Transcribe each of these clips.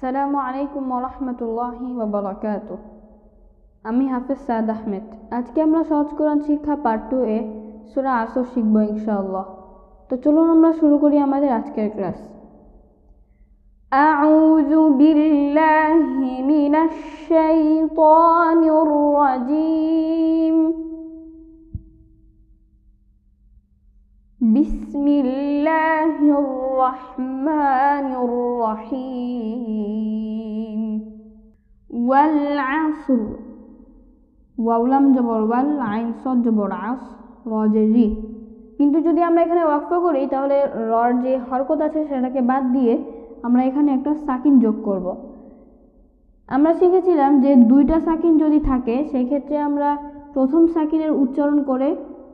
সালামু আলাইকুম রহমতুল্লাহি ওবরাকাত আমি হাফিজ সাদ আহমেদ আজকে আমরা সহজ কোরআন শিক্ষা পার্ট টু এ সুরা আসর শিখবো ইনশাআল্লাহ তো চলুন আমরা শুরু করি আমাদের আজকের ক্লাস أعوذ بالله من الشيطان الرجيم بسم الله الرحمن الرحيم والعصر ওয়াউলাম জবর ওয়াল আইন সদ জবর আস রজের রি কিন্তু যদি আমরা এখানে ওয়াকফ করি তাহলে রর যে হরকত আছে সেটাকে বাদ দিয়ে আমরা এখানে একটা সাকিন যোগ করব। আমরা শিখেছিলাম যে দুইটা সাকিন যদি থাকে সেক্ষেত্রে আমরা প্রথম সাকিনের উচ্চারণ করে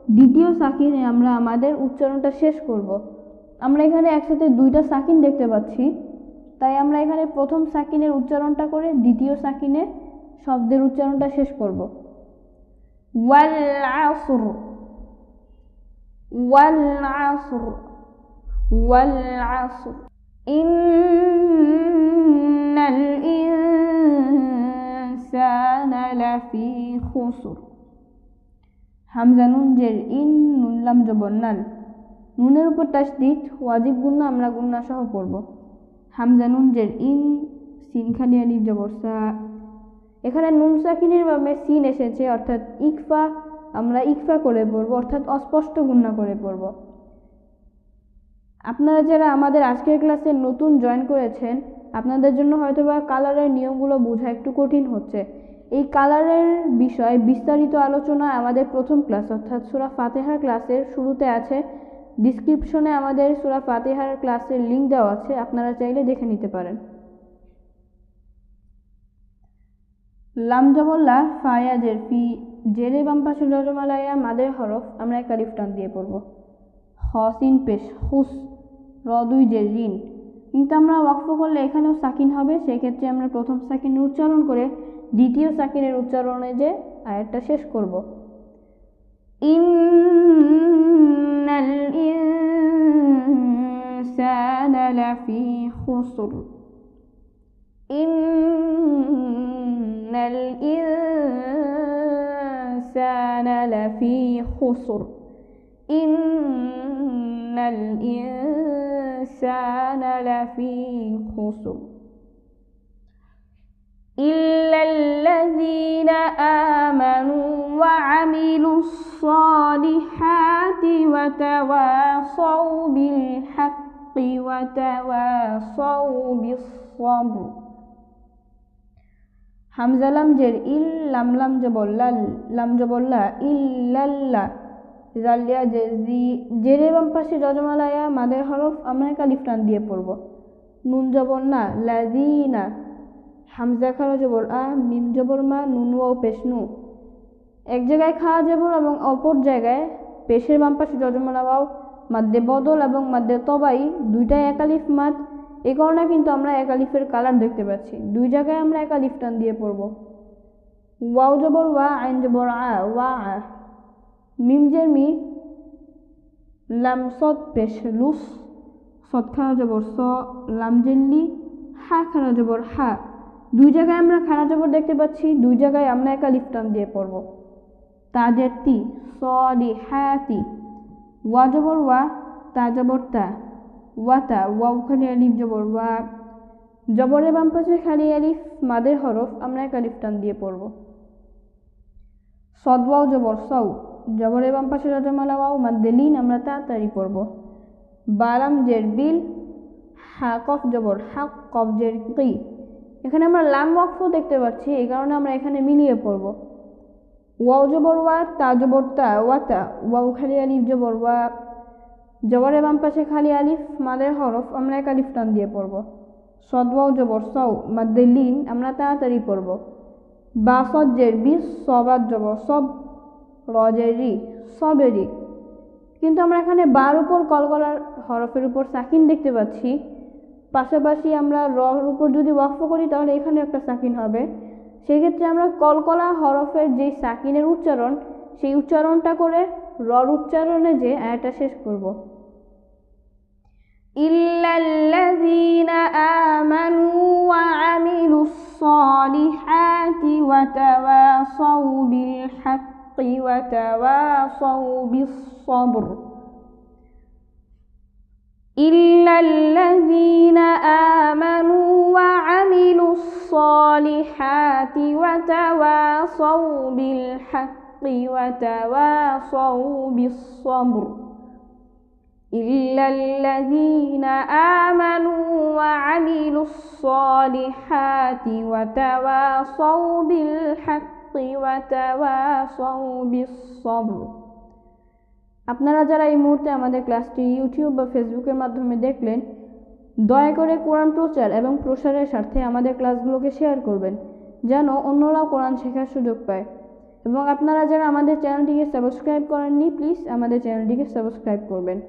দ্বিতীয় সাকিনে আমরা আমাদের উচ্চারণটা শেষ করব। আমরা এখানে একসাথে দুইটা সাকিন দেখতে পাচ্ছি। তাই আমরা এখানে প্রথম সাকিনের উচ্চারণটা করে দ্বিতীয় সাকিনে শব্দের উচ্চারণটা শেষ করব। ওয়াল আসর। ওয়াল ওয়াল ইন্নাল ইনসানা লাফি হামজা নুন জের ইন নুন লাম জবর নাল। নুনের উপর তাসদিদ, ওয়াজিব গুন্না আমরা গুন্না সহ পড়ব। হামজা নুন জের ইন সিন খালি আলিফ জবর সা। এখানে নুন সাকিনের ভাবে সিন এসেছে, অর্থাৎ ইকফা, আমরা ইকফা করে পড়ব, অর্থাৎ অস্পষ্ট গুন্না করে পড়ব। আপনারা যারা আমাদের আজকের ক্লাসে নতুন জয়েন করেছেন, আপনাদের জন্য হয়তোবা কালারের নিয়মগুলো বোঝা একটু কঠিন হচ্ছে। এই কালারের বিষয়ে বিস্তারিত আলোচনা আমাদের প্রথম ক্লাস, অর্থাৎ সুরা ফাতেহার ক্লাসের শুরুতে আছে। ডিসক্রিপশনে আমাদের সুরা ফাতেহার ক্লাসের লিঙ্ক দেওয়া আছে, আপনারা চাইলে দেখে নিতে পারেন। লাম জবল্লা ফায়াজের ফি, জেরে বাম পাশে জজমালাইয়া মাদের হরফ, আমরা এক আলিফ টান দিয়ে পড়ব। হসিন পেশ, হুস, রদুই যে ঋণ কিন্তু আমরা ওয়াকফ করলে এখানেও সাকিন হবে, সেক্ষেত্রে আমরা প্রথম সাকিন উচ্চারণ করে দ্বিতীয় সাকিনের উচ্চারণে যে আয়াতটা শেষ করব। ইন্নাল ইনসানা লাফি খুসর। ইন্নাল ইনসানা লাফি খুসর। ইন্নাল ইনসানা লাফি খুসর। إلا الذين آمنوا وعملوا الصالحات وتواصوا بالحق وتواصوا بالصبر হামজা লাম জের ইল লাম লাম জবল্লা লাম জবল্লা ইল্লাল্লা জালিয়া যে জি জেরে বাম পাশে যজমালায়া মাদের হরফ আমরা এক আলিফ টান দিয়ে পড়ব নুন জবর না লাদিনা হামজা খারা জবর, আ, মিম জবর মা, নুন ও পেশনু। এক জায়গায় খাওয়া জবর এবং অপর জায়গায় পেশের বাম পাশে ওয়াও মাদ্দে বদল এবং মাদ্দে তবাই, দুইটাই এক আলিফ মাদ। এ কারণে কিন্তু আমরা এক আলিফের কালার দেখতে পাচ্ছি। দুই জায়গায় আমরা এক আলিফ টান দিয়ে পড়ব। ওয়াও জবর, ওয়া, আইন জবর, আ, ওয়া, আ। মিম জের মি লাম সদ পেশ লুস। সদ খানা জবর, স, লাম জেল্লি হা খানা জবর, হা। দুই জায়গায় আমরা খানা জবর দেখতে পাচ্ছি, দুই জায়গায় আমরা একা লিফটান দিয়ে পড়ব। তাজের তি সদি হাতি ওয়া জবর ওয়া, তা জবর তা ওয়াতা ওয়া খালি আলিফ জবর, ওয়া জবরের বাম পাশে খালি আলিফ মাদের হরফ, আমরা একা লিফটান দিয়ে পড়ব। সদওয়াও জবর সৌ জবরের বাম পাশে রাজমালা ওয়াও, মাদ্দেলিন, আমরা তাড়াতাড়ি পড়ব। বালাম জের বিল হা কফ জবর হা কফ জের কি এখানে আমরা লাম ওয়াকফ দেখতে পাচ্ছি, এই কারণে আমরা এখানে মিলিয়ে পড়ব। ওয়াও জবর ওয়া তা জবর তা, ওয়াতা, ওয়াও খালি আলিফ জবর ওয়া, জবরের বাম পাশে খালি আলিফ মাদের হরফ, আমরা এক আলিফ টান দিয়ে পড়ব। সদওয়াও জবর সৌ লিন আমরা তাড়াতাড়ি পড়ব। বাসদ জের বিস সবাদ জবর সব রজেরি, সবেরি। কিন্তু আমরা এখানে বার উপর কলকলার হরফের উপর সাকিন দেখতে পাচ্ছি। পাশাপাশি আমরা রর উপর যদি ওয়াকফ করি, তাহলে এখানে একটা সাকিন হবে। সেক্ষেত্রে আমরা কলকলা হরফের যে সাকিনের উচ্চারণ, সেই উচ্চারণটা করে রর উচ্চারণে যে আয়াটা শেষ করব। ইল্লাল্লাযীনা আমানু ওয়া আমিলুস সালিহাতি ওয়া তাওয়াসাউ বিল হাক্কি ওয়া তাওয়াসাউ বিস সাবর। إلا الذين آمنوا وعملوا الصالحات وتواصوا بالحق وتواصوا بالصبر إلا الذين آمنوا وعملوا الصالحات وتواصوا بالحق وتواصوا بالصبر আপনারা যারা এই মুহূর্তে আমাদের ক্লাসটি ইউটিউব বা ফেসবুকের মাধ্যমে দেখলেন, দয়া করে কোরআন প্রচার এবং প্রসারের স্বার্থে আমাদের ক্লাসগুলোকে শেয়ার করবেন, যেন অন্যরাও কোরআন শেখার সুযোগ পায়। এবং আপনারা যারা আমাদের চ্যানেলটিকে সাবস্ক্রাইব করেননি, প্লিজ আমাদের চ্যানেলটিকে সাবস্ক্রাইব করবেন।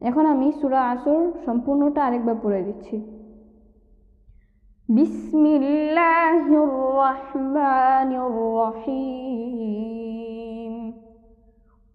এখন আমি সুরা আসর সম্পূর্ণটা আরেকবার পড়ে দিচ্ছি। বিসমিল্লাহির রহমানির রহিম।